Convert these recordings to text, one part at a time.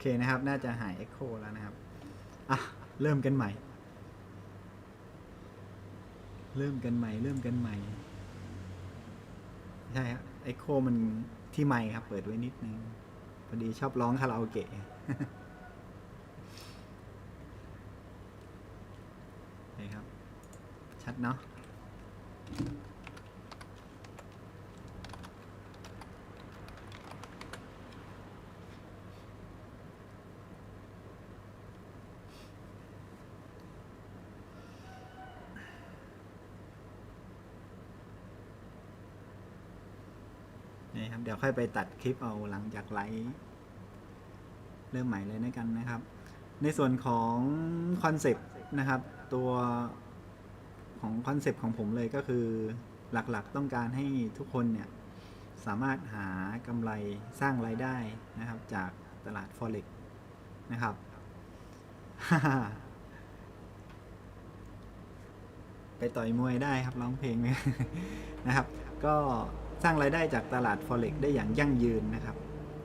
เคนะครับ น่าจะหาย Echo แล้วนะครับ อะ เริ่มกันใหม่ เริ่มกันใหม่ เริ่มกันใหม่ ใช่ครับ Echo มันที่ไมค์ครับ เปิดไว้นิดนึง พอดีชอบร้องคาราโอเกะโอเคครับ ชัดเนาะ นี่ครับ เดี๋ยวค่อยไปตัดคลิปเอาหลังจากไลฟ์เริ่มใหม่เลยนะกันนะครับ ในส่วนของคอนเซปต์นะครับ ตัวของคอนเซปต์ของผมเลยก็คือหลักๆต้องการให้ทุกคนเนี่ย สามารถหากำไรสร้างไรายได้นะครับ จากตลาด Forex นะครับ ไปต่อยมวยได้ครับร้องเพลงนะครับ ก็ สร้างรายได้จากตลาด Forex ได้อย่างยั่งยืนนะครับ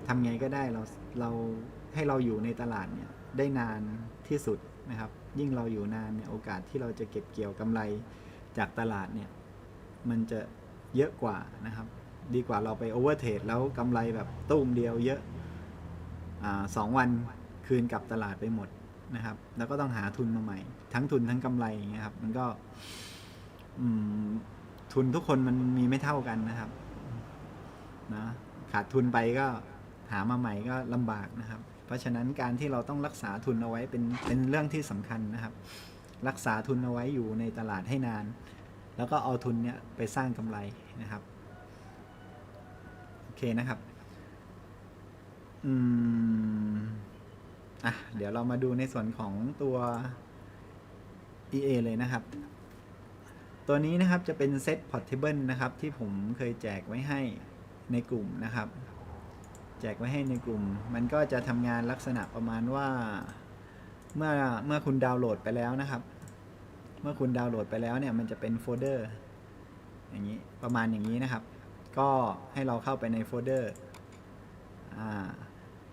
ทำไงก็ได้เราเราให้เราอยู่ในตลาดเนี่ยได้นานที่สุดนะครับ ยิ่งเราอยู่นานเนี่ยโอกาสที่เราจะเก็บเกี่ยวกำไรจากตลาดเนี่ยมันจะเยอะกว่านะครับ ดีกว่าเราไปโอเวอร์เทรดแล้วกำไรแบบตุ้มเดียวเยอะอสองวันคืนกลับตลาดไปหมดนะครับ แล้วก็ต้องหาทุนมาใหม่ ทั้งทุนทั้งกำไรอย่างเงี้ยครับ มันก็ทุนทุกคนมันมีไม่เท่ากันนะครับ นะขาดทุนไปก็หามาใหม่ก็ลำบากนะครับ เพราะฉะนั้นการที่เราต้องรักษาทุนเอาไว้เป็นเป็นเรื่องที่สำคัญนะครับ รักษาทุนเอาไว้อยู่ในตลาดให้นาน แล้วก็เอาทุนเนี้ยไปสร้างกำไรนะครับโอเคนะครับอืมอะเดี๋ยวเรามาดูในส่วนของตัว EA เลยนะครับ ตัวนี้นะครับจะเป็นเซต Portable นะครับ ที่ผมเคยแจกไว้ให้ ในกลุ่มนะครับ แจกไว้ให้ในกลุ่ม มันก็จะทำงานลักษณะประมาณว่าเมื่อเมื่อคุณดาวน์โหลดไปแล้วนะครับ เมื่อคุณดาวน์โหลดไปแล้วเนี่ยมันจะเป็นโฟลเดอร์อย่างนี้ประมาณอย่างนี้นะครับ ก็ให้เราเข้าไปในโฟลเดอร์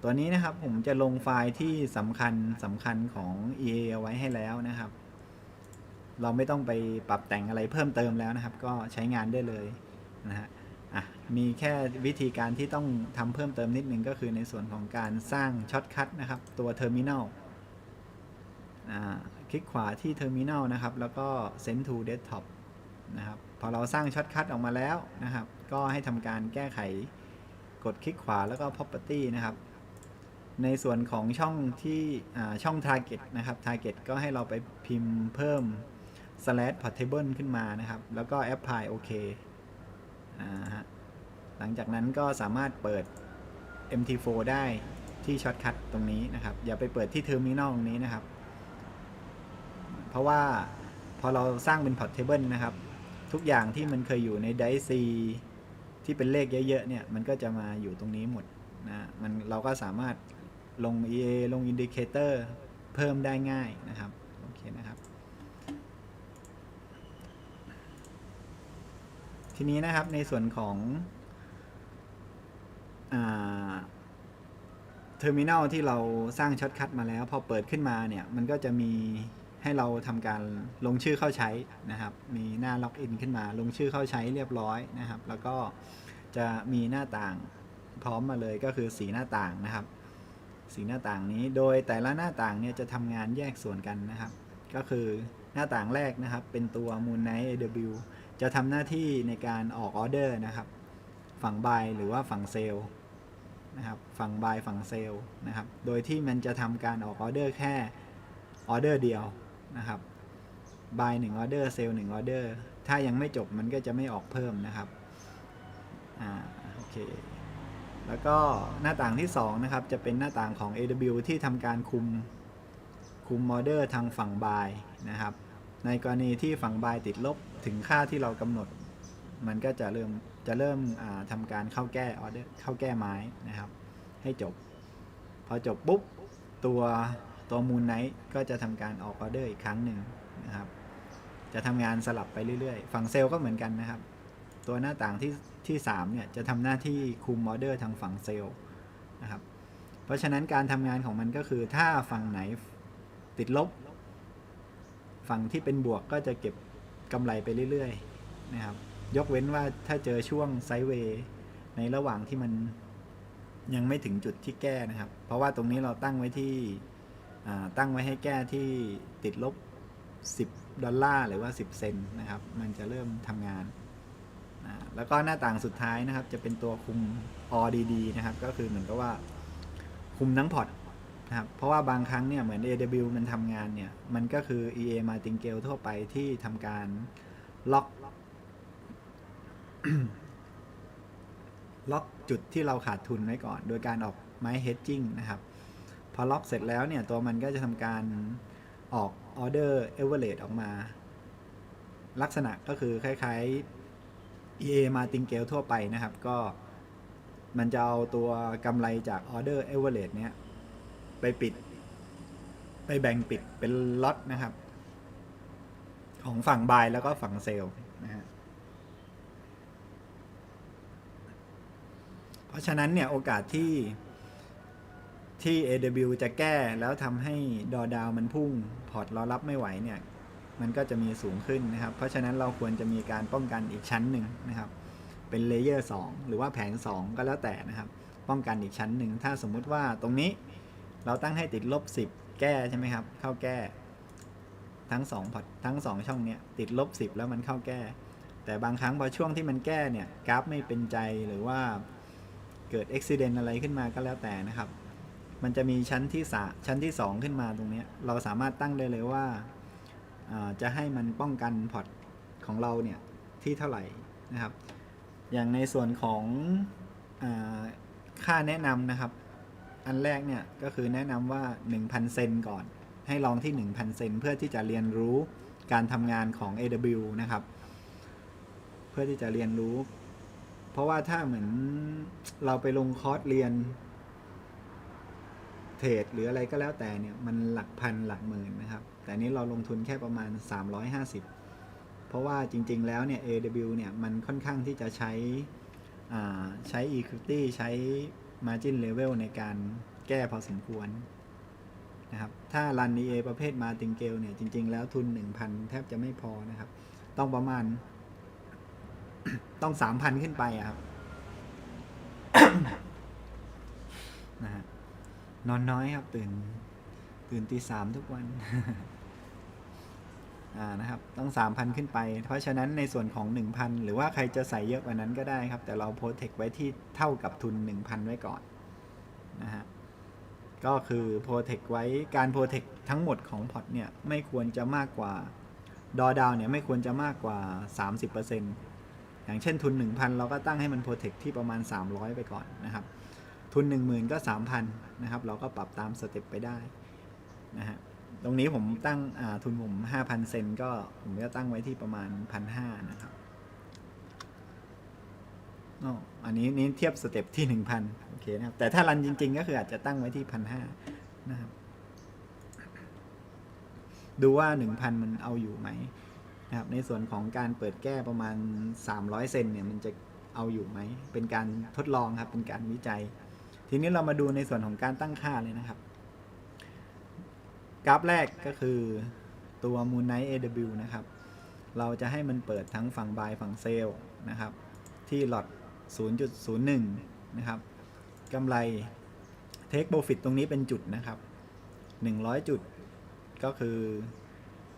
ตัวนี้นะครับผมจะลงไฟล์ที่สำคัญสำคัญของ EA เอาไว้ให้แล้วนะครับ เราไม่ต้องไปปรับแต่งอะไรเพิ่มเติมแล้วนะครับ ก็ใช้งานได้เลยนะฮะ อะมีแค่วิธีการที่ต้องทำเพิ่มเติมนิดนึงก็คือในส่วนของการสร้างช็อตคัทนะครับ ตัวเทอร์มินอลคลิกขวาที่เทอร์มินอลนะครับ แล้วก็ send to desktop นะครับ พอเราสร้างช็อตคัทออกมาแล้วนะครับ ก็ให้ทำการแก้ไขกดคลิกขวาแล้วก็ property นะครับ ในส่วนของช่องที่อ่าช่อง target นะครับ target ก็ให้เราไปพิมพ์เพิ่ม slash portable ขึ้นมานะครับ แล้วก็ apply OK อ่าฮะหลังจากนั้นก็สามารถเปิด MT4 ได้ที่ช็อตคัทตรงนี้นะครับ อย่าไปเปิดที่เทอร์มินอลตรงนี้นะครับ เพราะว่าพอเราสร้างเป็น portable นะครับ ทุกอย่างที่มันเคยอยู่ใน d i c ที่เป็นเลขเยอะๆเนี่ยมันก็จะมาอยู่ตรงนี้หมดนะมันเราก็สามารถลง EA ลง Indicator เพิ่มได้ง่ายนะครับ โอเคนะครับ ทีนี้นะครับในส่วนของเทอร์มินอลที่เราสร้างช็อตคัทมาแล้ว พอเปิดขึ้นมาเนี่ยมันก็จะมีให้เราทำการลงชื่อเข้าใช้นะครับ มีหน้าล็อกอินขึ้นมา ลงชื่อเข้าใช้เรียบร้อยนะครับ แล้วก็จะมีหน้าต่างพร้อมมาเลยก็คือสีหน้าต่างนะครับ สีหน้าต่างนี้โดยแต่ละหน้าต่างเนี่ยจะทำงานแยกส่วนกันนะครับ ก็คือหน้าต่างแรกนะครับ เป็นตัว Moon Knight AW จะทำหน้าที่ในการออกออเดอร์นะครับ ฝั่งบายหรือว่าฝั่งเซลล์นะครับ ฝั่งบายฝั่งเซลล์นะครับ โดยที่มันจะทำการออกออเดอร์แค่ออเดอร์เดียวนะครับบายหนึ่งออเดอร์เซลล์หนึ่งออเดอร์ถ้ายังไม่จบมันก็จะไม่ออกเพิ่มนะครับอ่าโอเคแล้วก็หน้าต่างที่ 2 นะครับ จะเป็นหน้าต่างของ AW ที่ทำการคุมคุมออเดอร์ทางฝั่งบายนะครับ ในกรณีที่ฝั่งบายติดลบถึงค่าที่เรากำหนด มันก็จะเริ่มจะเริ่มทำการเข้าแก้ออเดอร์เข้าแก้ไม้นะครับ ให้จบ พอจบปุ๊บตัวตัวมูลไนท์ก็จะทำการออกออเดอร์อีกครั้งหนึ่งนะครับ จะทำงานสลับไปเรื่อยๆ ฝั่งเซลล์ก็เหมือนกันนะครับ ตัวหน้าต่างที่ที่3เนี่ยจะทำหน้าที่คุมออเดอร์ทางฝั่งเซลล์นะครับ เพราะฉะนั้นการทำงานของมันก็คือถ้าฝั่งไหนติดลบ ฝั่งที่เป็นบวกก็จะเก็บกำไรไปเรื่อยๆนะครับ ยกเว้นว่าถ้าเจอช่วงไซด์เวย์ในระหว่างที่มันยังไม่ถึงจุดที่แก้นะครับ เพราะว่าตรงนี้เราตั้งไว้ที่ตั้งไว้ให้แก้ที่ติดลบ 10 ดอลลาร์หรือว่า 10 เซนนะครับ มันจะเริ่มทำงานแล้วก็หน้าต่างสุดท้ายนะครับ จะเป็นตัวคุม ODD นะครับ ก็คือเหมือนกับว่าคุมทั้งพอร์ต ครับเพราะว่าบางครั้งเนี่ยเหมือน AW มันทำงานเนี่ย มันก็คือ EA Martingale ทั่วไปที่ทำการล็อก ล็อกจุดที่เราขาดทุนไว้ก่อน โดยการออกไม้ hedging นะครับ พอล็อกเสร็จแล้วเนี่ย ตัวมันก็จะทำการออกออเดอร์ average ออกมา ลักษณะก็คือคล้ายๆ EA Martingale ทั่วไปนะครับ ก็มันจะเอาตัวกำไรจากออเดอร์ average เนี้ย ไปปิด ไปแบ่งปิดเป็นล็อตนะครับ ของฝั่งบายแล้วก็ฝั่งเซลล์นะฮะเพราะฉะนั้นเนี่ยโอกาสที่ที่ AW จะแก้แล้วทำให้ดอดาวมันพุ่ง พอร์ตรารับไม่ไหวเนี่ย มันก็จะมีสูงขึ้นนะครับ เพราะฉะนั้นเราควรจะมีการป้องกันอีกชั้นหนึ่งนะครับ เป็นเลเยอร์2หรือว่าแผน 2 ก็แล้วแต่นะครับ ป้องกันอีกชั้นหนึ่งถ้าสมมุติว่าตรงนี้ เราตั้งให้ติดลบ 10 แก้ใช่ไหมครับ เข้าแก้ ทั้ง2พอร์ตทั้ง 2 ช่องเนี้ยติดลบ 10 แล้วมันเข้าแก้ แต่บางครั้งพอช่วงที่มันแก้เนี่ยกราฟไม่เป็นใจหรือว่าเกิดอุบิเหตุอะไรขึ้นมาก็แล้วแต่นะครับ มันจะมีชั้นที่สาชั้นที่ 2 ขึ้นมาตรงเนี้ยเราสามารถตั้งได้เลยว่าาจะให้มันป้องกันพอร์ตของเราเนี่ยที่เท่าไหร่นะครับ อย่างในส่วนของอค่าแนะนำนะครับ อันแรกเนี่ยก็คือแนะนำว่า 1,000 เซนก่อน ให้ลองที่ 1,000 เซนเพื่อที่จะเรียนรู้การทำงานของ AW นะครับ เพื่อที่จะเรียนรู้ เพราะว่าถ้าเหมือนเราไปลงคอร์สเรียนเทรดหรืออะไรก็แล้วแต่เนี่ยมันหลักพันหลักหมื่นนะครับ แต่นี้เราลงทุนแค่ประมาณ 350 เพราะว่าจริง ๆ แล้วเนี่ย AW เนี่ยมันค่อนข้างที่จะใช้ใช้ equity ใช้ margin level ในการแก้พอสมควรนะครับ ถ้า run EA ประเภท martingale เนี่ย จริง ๆ แล้วทุน 1,000 แทบจะไม่พอนะครับ ต้องประมาณ ต้อง 3,000 ขึ้นไปอะครับนะฮะนอนน้อยครับ ตื่น ตื่นตีสามทุกวัน นะครับต้อง 3,000 ขึ้นไป เพราะฉะนั้นในส่วนของ 1,000 หรือว่าใครจะใส่เยอะกว่านั้นก็ได้ครับ แต่เราโปรเทคไว้ที่เท่ากับทุน 1,000 ไว้ก่อนนะฮะก็คือโปรเทคไว้การโปรเทคทั้งหมดของพอร์ตเนี่ยไม่ควรจะมากกว่าดอดาวเนี่ยไม่ควรจะมากกว่า 30%อย่างเช่นทุน 1,000 เราก็ตั้งให้มันโปรเทคที่ประมาณ 300 ไปก่อนนะครับทุน 10,000 ก็ 3,000 นะครับ เราก็ปรับตามสเต็ปไปได้นะฮะ ตรงนี้ผมตั้งทุนผม5,000เซนก็ผมก็ตั้งไว้ที่ประมาณ1,500นะครับอันนี้นี่เทียบสเต็ปที่1,000โอเคนะครับ แต่ถ้ารันจริง ๆ ก็คืออาจจะตั้งไว้ที่1,500นะครับ ดูว่า1,000มันเอาอยู่ไหมนะครับ ในส่วนของการเปิดแก้ประมาณ300เซนเนี่ยมันจะเอาอยู่ไหม เป็นการทดลองครับ เป็นการวิจัย ทีนี้เรามาดูในส่วนของการตั้งค่าเลยนะครับ กราฟแรกก็คือตัว Moon Knight AW นะครับ เราจะให้มันเปิดทั้งฝั่ง buy ฝั่งเซลนะครับ ที่หลอด 0.01 นะครับกำไร take profit ตรงนี้เป็นจุดนะครับ 100 จุดก็คือ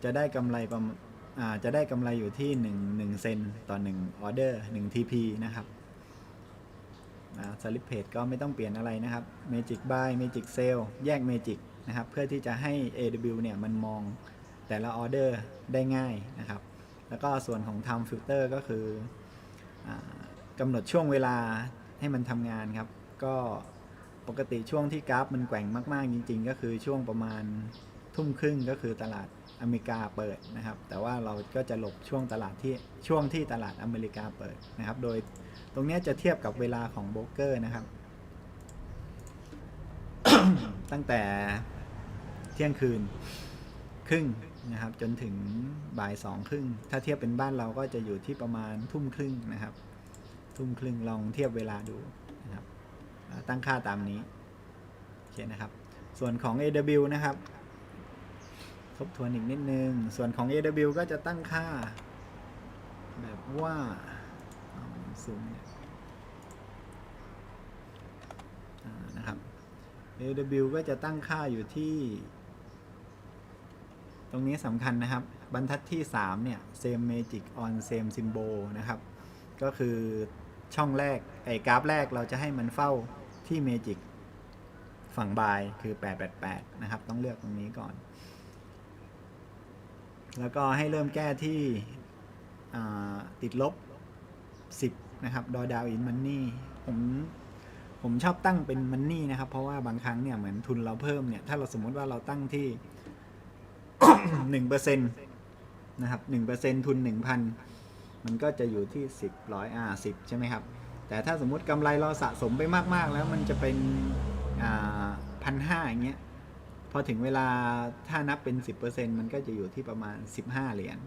จะได้กำไรประมาณจะได้กำไรอยู่ที่ 1 1 เซนต่อ1ออเดอร์1 TP นะครับสลิปเพจก็ไม่ต้องเปลี่ยนอะไรนะครับ Magic Buy Magic Sell แยก Magic นะครับ เพื่อที่จะให้ AW เนี่ยมันมองแต่ละออเดอร์ได้ง่ายนะครับ แล้วก็ส่วนของ Time Filter ก็คืออกำหนดช่วงเวลาให้มันทำงานครับ ก็ปกติช่วงที่กราฟมันแกว่งมากๆ จริง ๆ ก็คือช่วงประมาณทุ่มครึ่งก็คือตลาดอเมริกาเปิดนะครับ แต่ว่าเราก็จะหลบช่วงตลาดที่ช่วงที่ตลาดอเมริกาเปิดนะครับ โดยตรงนี้จะเทียบกับเวลาของโบรกเกอร์นะครับ ตั้งแต่ เที่ยงคืนครึ่งนะครับ จนถึงบ่ายสองครึ่ง ถ้าเทียบเป็นบ้านเราก็จะอยู่ที่ประมาณทุ่มครึ่งนะครับ ทุ่มครึ่งลองเทียบเวลาดูนะครับ ตั้งค่าตามนี้โอเคนะครับ ส่วนของ AW นะครับ ทบทวนอีกนิดนึง ส่วนของ AW ก็จะตั้งค่า แบบว่าเอาซูมเนี่ยนะครับ AW ก็จะตั้งค่าอยู่ที่ รงนี้สำคัญนะครับ บรรทัดที่ 3 เนี่ย same magic on same symbol นะครับ ก็คือช่องแรก ไอ้กราฟแรกเราจะให้มันเฝ้าที่ magic ฝั่งบายคือ 888 นะครับ ต้องเลือกตรงนี้ก่อน แล้วก็ให้เริ่มแก้ที่ติดลบ 10 นะครับ ดอดาวอินมันนี่ ผมผมชอบตั้งเป็นมันนี่นะครับ เพราะว่าบางครั้งเนี่ยเหมือนทุนเราเพิ่มเนี่ย ถ้าเราสมมติว่าเราตั้งที่ หนึ่งเปอร์เซ็นต์นะครับหนึ่งเปอร์เซ็นต์ทุนหนึ่งพันมันก็จะอยู่ที่สิบร้อยอ่าสิบใช่ไหมครับ แต่ถ้าสมมุติกำไรเราสะสมไปมากๆ แล้วมันจะเป็นอ่าพันห้าอย่างเงี้ยพอถึงเวลาถ้านับเป็น 10%มันก็จะอยู่ที่ประมาณ 15 เหรียญ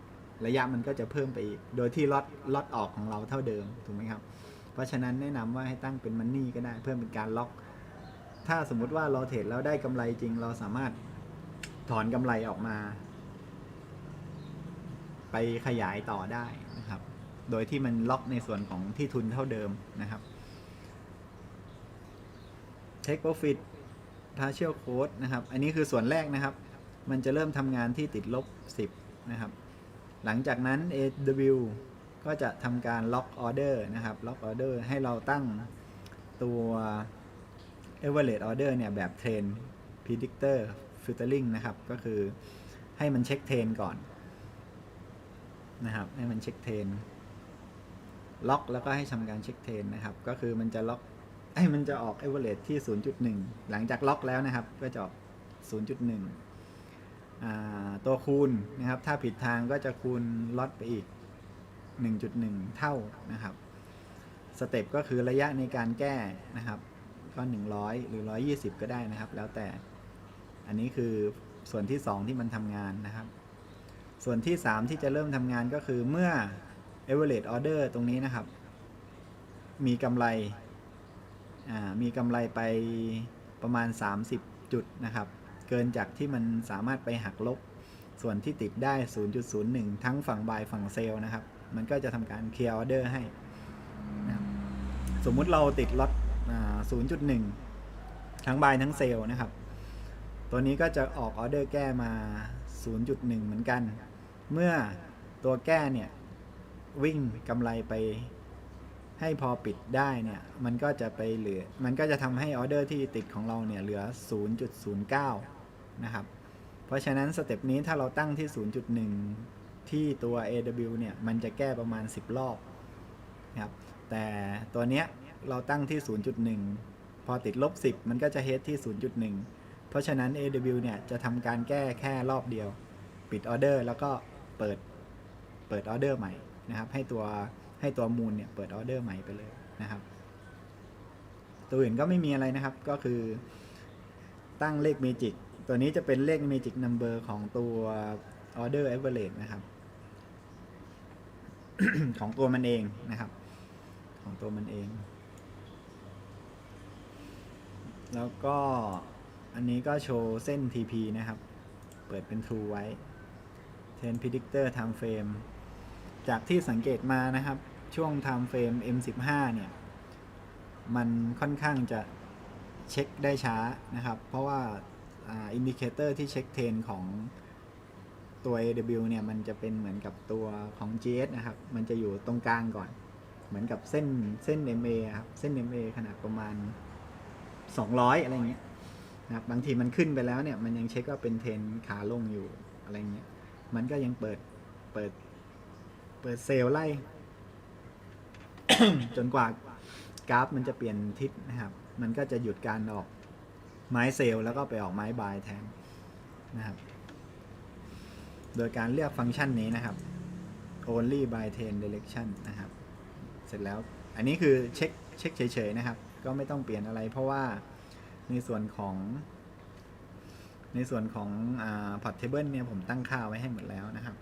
ระยะมันก็จะเพิ่มไปอีกโดยที่ล็อตล็ออกของเราเท่าเดิมถูกไหมครับ เพราะฉะนั้นแนะนำว่าให้ตั้งเป็นมันนี่ก็ได้เพื่อเป็นการล็อก ถ้าสมมุติว่าเราเทรดแล้วได้กำไรจริงเราสามารถ ถอนกำไรออกมา ไปขยายต่อได้นะครับ โดยที่มันล็อกในส่วนของที่ทุนเท่าเดิมนะครับ Take profit partial code นะครับ อันนี้คือส่วนแรกนะครับ มันจะเริ่มทำงานที่ติดลบ 10 นะครับ หลังจากนั้น AW ก็จะทำการล็อกออเดอร์นะครับ ล็อกออเดอร์ให้เราตั้งตัว average order เนี่ยแบบเทรน Predictor เทรน predictor filtering นะครับ ก็คือให้มันเช็คเทนก่อนนะครับ ให้มันเช็คเทนล็อกแล้วก็ให้ทำการเช็คเทนนะครับ ก็คือมันจะล็อกไอ้มันจะออก average ที่ 0.1 หลังจากล็อกแล้วนะครับ ก็จะออก 0.1อ่าตัวคูณนะครับ ถ้าผิดทางก็จะคูณล็อตไปอีก 1.1 เท่านะครับ สเต็ปก็คือระยะในการแก้นะครับ ก็ 100 หรือ 120 ก็ได้นะครับ แล้วแต่ อันนี้คือส่วนที่ 2 ที่มันทำงานนะครับ ส่วนที่ 3 ที่จะเริ่มทำงานก็คือเมื่อ average order ตรงนี้นะครับ มีกำไรมีกำไรไปประมาณ 30 จุดนะครับ เกินจากที่มันสามารถไปหักลบ ส่วนที่ติดได้ 0.01 ทั้งฝั่งบายฝั่งเซลล์นะครับ มันก็จะทำการเคลียร์ออเดอร์ให้นะสมมุติเราติดล็อต0.1 ทั้งบายทั้งเซลล์นะครับ ตัวนี้ก็จะออกออเดอร์แก้มา 0.1 เหมือนกัน เมื่อตัวแก้เนี่ย วิ่งกำไรไปให้พอปิดได้เนี่ย มันก็จะไปเหลือ มันก็จะทำให้ออเดอร์ที่ติดของเราเนี่ยเหลือ 0.09 นะครับ เพราะฉะนั้นสเต็ปนี้ถ้าเราตั้งที่ 0.1 ที่ตัว AW เนี่ย มันจะแก้ประมาณ 10 รอบนะครับ แต่ตัวเนี้ยเราตั้งที่ 0.1 พอติดลบ 10 มันก็จะเฮดที่ 0.1 เพราะฉะนั้น AW เนี่ยจะทำการแก้แค่รอบเดียว ปิดออเดอร์แล้วก็เปิดเปิดออเดอร์ใหม่นะครับให้ตัวให้ตัวมูลเนี่ยเปิดออเดอร์ใหม่ไปเลยนะครับ ตัวอื่นก็ไม่มีอะไรนะครับก็คือตั้งเลขเมจิกตัวนี้จะเป็นเลขเมจิกนัมเบอร์ของตัวออเดอร์เอเวอร์เรนะครับ ของตัวมันเองนะครับ ของตัวมันเอง แล้วก็ อันนี้ก็โชว์เส้น TP นะครับ เปิดเป็น True ไว้10 Predictor Time Frame จากที่สังเกตมานะครับ ช่วง Time Frame M15 เนี่ย มันค่อนข้างจะเช็คได้ช้านะครับ เพราะว่าอินดิเคเตอร์ที่เช็คเทรนของตัว AW เนี่ย มันจะเป็นเหมือนกับตัวของ GS นะครับ มันจะอยู่ตรงกลางก่อน เหมือนกับเส้นเส้น MA ครับ เส้น MA ขนาดประมาณ 200 อะไรเงี้ย นะครับบางทีมันขึ้นไปแล้วเนี่ยมันยังเช็คว่าเป็นเทรนขาลงอยู่อะไรเงี้ยมันก็ยังเปิดเปิดเปิดเซลล์ไล่ จนกว่ากราฟมันจะเปลี่ยนทิศนะครับ มันก็จะหยุดการออกไม้เซลล์แล้วก็ไปออกไม้บายแทนนะครับ โดยการเลือกฟังก์ชันนี้นะครับ only by 10 direction นะครับ เสร็จแล้วอันนี้คือเช็คเช็คเฉยๆนะครับ ก็ไม่ต้องเปลี่ยนอะไรเพราะว่า ในส่วนของ ในส่วนของพอ่า port table เนี่ยผมตั้งค่าไว้ให้หมดแล้วนะครับ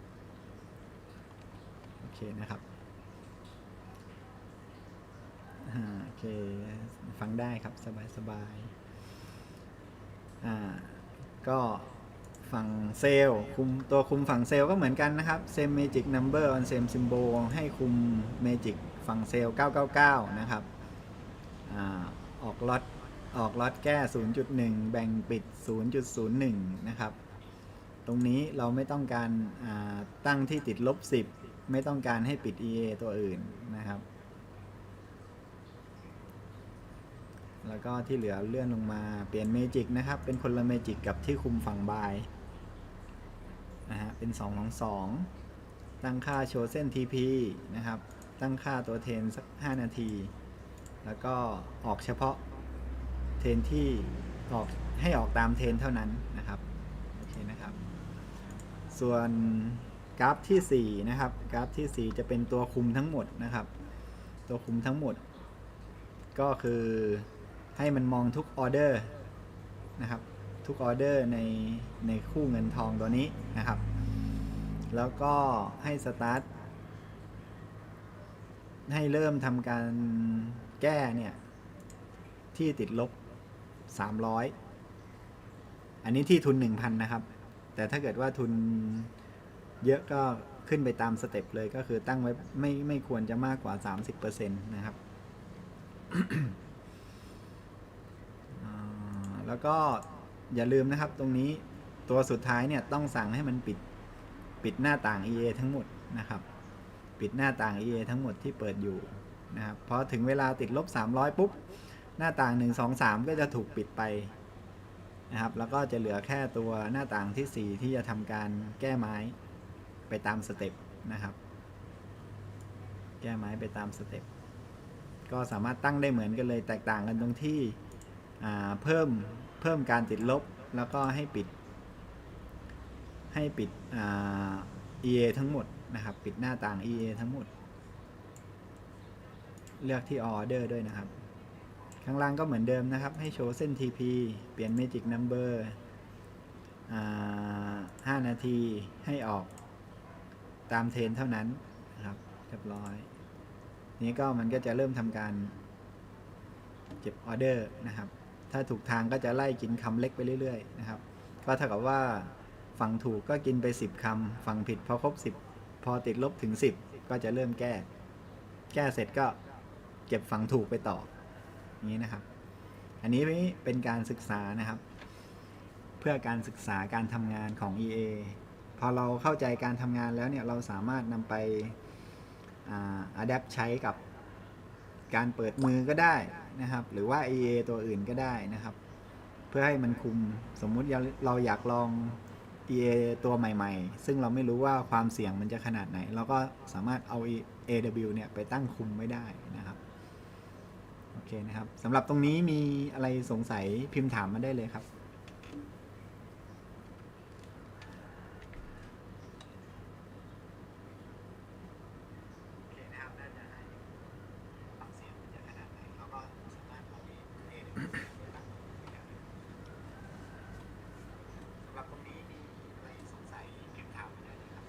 โอเคนะครับโอเค ฟังได้ครับสบายสบายอ่าก็ฝั่งเซลล์คุมตัวคุมฝั่งเซลล์ก็เหมือนกันนะครับ same magic number on same symbol ให้คุม magic ฝั่งเซลล์ 999 นะครับอออกล็อต ออกล็อตแก้ 0.1 แบ่งปิด 0.01 นะครับ ตรงนี้เราไม่ต้องการาตั้งที่ติดลบ 10 ไม่ต้องการให้ปิด EA ตัวอื่นนะครับ แล้วก็ที่เหลือเลื่อนลงมาเปลี่ยนเมจิกนะครับ เป็นคนละเมจิกกับที่คุมฝั่งบายนะฮะ เป็น 2 ของ 2 ตั้งค่าโชว์เส้น TP นะครับ ตั้งค่าตัวเทนสัก 5 นาที แล้วก็ออกเฉพาะ รนที่ออกให้ออกตามเทรนเท่านั้นนะครับโอเคนะครับ ส่วนกราฟทีสี่4 นะครับ กราฟทีสี่ 4 จะเป็นตัวคุมทั้งหมดนะครับ ตัวคุมทั้งหมด ก็คือให้มันมองทุกออเดอร์นะครับ ทุกออเดอร์ในในคู่เงินทองตัวนี้นะครับ แล้วก็ให้สตาร์ทให้เริ่มทำการแก้เนี่ย ที่ติดลบ 300 อันนี้ที่ทุน 1,000 นะครับ แต่ถ้าเกิดว่าทุนเยอะก็ขึ้นไปตามสเต็ปเลยก็คือตั้งไว้ไม่ไม่ควรจะมากกว่า 30%นะครับ แล้วก็อย่าลืมนะครับตรงนี้ตัวสุดท้ายเนี่ยต้องสั่งให้มันปิดปิดหน้าต่าง EA ทั้งหมดนะครับ ปิดหน้าต่าง EA ทั้งหมดที่เปิดอยู่นะครับพอถึงเวลาติดลบ 300 ปุ๊บ หน้าต่าง 1 2 3 ก็จะถูกปิดไปนะครับ แล้วก็จะเหลือแค่ตัวหน้าต่างทีสี่ 4 ที่จะทำการแก้ไม้ไปตามสเต็ปนะครับ แก้ไม้ไปตามสเต็ปก็สามารถตั้งได้เหมือนกันเลยแตกต่างกันตรงที่เพิ่มเพิ่มการติดลบแล้วก็ให้ปิด ให้ปิดอ่า EA ทั้งหมดนะครับ ปิดหน้าต่าง EA ทั้งหมด เลือกที่ order ด้วยนะครับ ข้างล่างก็เหมือนเดิมนะครับ ให้โชว์เส้น TP เปลี่ยน Magic Number อ่า5นาทีให้ออกตามเทรนเท่านั้นนะครับเรียบร้อย นี้ก็มันก็จะเริ่มทำการเก็บออเดอร์นะครับ ถ้าถูกทางก็จะไล่กินคำเล็กไปเรื่อยๆนะครับ ก็เท่ากับว่าฝั่งถูกก็กินไป 10คำฝั่งผิดพอครบ 10 พอติดลบถึง 10 ก็จะเริ่มแก้ แก้เสร็จก็เก็บฝั่งถูกไปต่อ นี้นะครับ อันนี้เป็นการศึกษานะครับ เพื่อการศึกษาการทำงานของ EA พอเราเข้าใจการทำงานแล้วเนี่ยเราสามารถนำไปอัดแอปใช้กับการเปิดมือก็ได้นะครับ หรือว่า EA ตัวอื่นก็ได้นะครับ เพื่อให้มันคุมสมมุติเราอยากลอง EA ตัวใหม่ ๆ ซึ่งเราไม่รู้ว่าความเสี่ยงมันจะขนาดไหน เราก็สามารถเอา AW เนี่ยไปตั้งคุมไว้ได้นะครับ เคนะครับสำหรับตรงนี้มีอะไรสงสัยพิมพ์ถามมาได้เลยครับ โอเคนะครับน่าจะให้ฟังเสียงมันจะขนาดไหนเราก็สามารถเอาเอเอไปตั้งสำหรับตรงนี้มีอะไรสงสัยพิมพ์ถามมาได้เลยครับ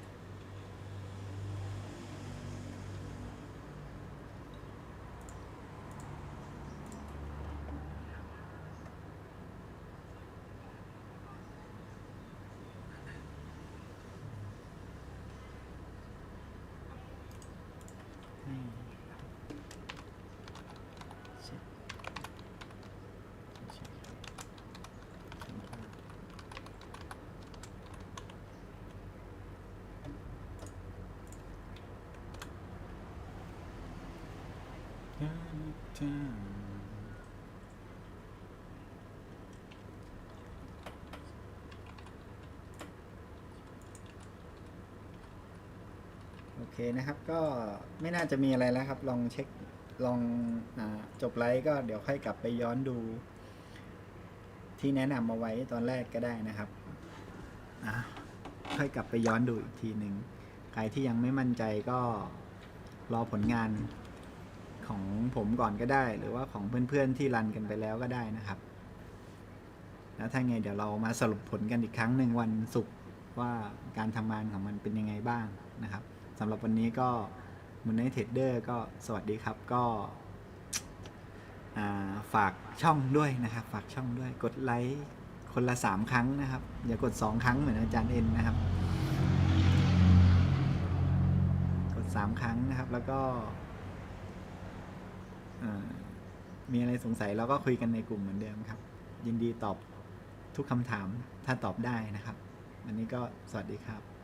ให้เช็คเช็ค โอเคนะครับก็ไม่น่าจะมีอะไรแล้วครับ ลองเช็คลองอจบไลฟ์ก็เดี๋ยวค่อยกลับไปย้อนดู ที่แนะนำมาไว้ตอนแรกก็ได้นะครับค่อยกลับไปย้อนดูอีกทีหนึ่งใครที่ยังไม่มั่นใจก็รอผลงาน ของผมก่อนก็ได้ หรือว่าของเพื่อนๆที่รันกันไปแล้วก็ได้นะครับ แล้วถ้าไงเดี๋ยวเรามาสรุปผลกันอีกครั้งหนึ่งวันศุกร์ว่าการทำงานของมันเป็นยังไงบ้างนะครับสำหรับวันนี้ก็มูนไนเทดเดอร์ก็สวัสดีครับก็ฝากช่องด้วยนะครับ ฝากช่องด้วยกดไลค์คนละสามครั้งนะครับ อย่ากดสองครั้งเหมือนอาจารย์เอ็นนะครับ กดสามครั้งนะครับแล้วก็ มีอะไรสงสัยเราก็คุยกันในกลุ่มเหมือนเดิมครับ ยินดีตอบทุกคำถามถ้าตอบได้นะครับวันนี้ก็สวัสดีครับ